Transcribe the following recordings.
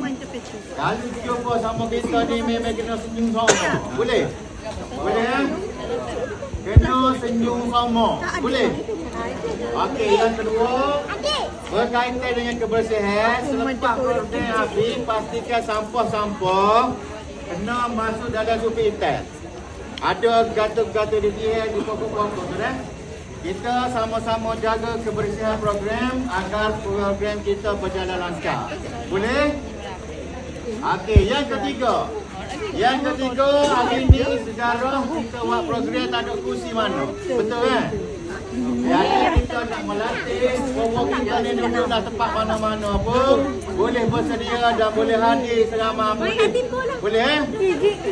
Kalau jumpa sama kita ni memang kena senyum sama. Boleh? Boleh eh? Kena senyum sama. Boleh? Okey, yang kedua. Berkaitan dengan kebersihan, selepas program habis, pastikan sampah-sampah kena masuk dalam supir hitam. Ada gata-gata di dia di pokok-pokok tu dah. Kita sama-sama jaga kebersihan program agar program kita berjalan lancar. Boleh? Okey, yang ketiga. Yang ketiga, hari ini sejarah kita buat program tak ada kursi mana. Betul kan? Jadi kita nak melatih Bahawa kita ni duduklah tempat mana-mana pun Boleh bersedia dan boleh hadir selama mungkin Boleh eh?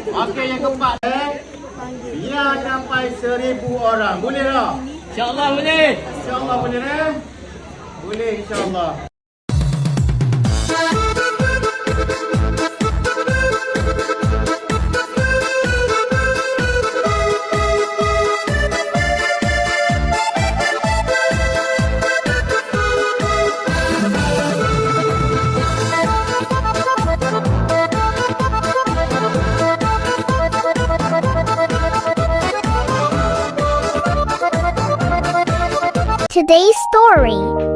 Okey yang keempat eh Biar sampai seribu orang Boleh tak? InsyaAllah boleh. InsyaAllah boleh eh? Boleh insyaAllah Today's story.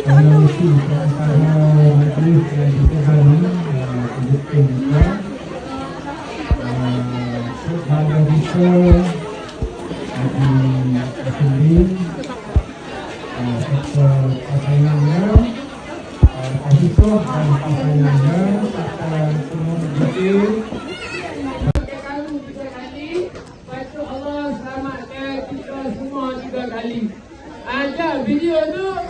Tiga kali. Lepas tu Allah selamatkan kita semua tiga kali. Ada video tu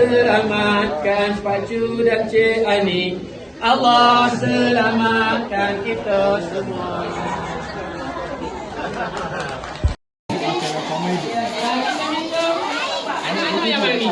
Selamatkan Pacu dan Cik Ani Allah selamatkan kita semua mana ni?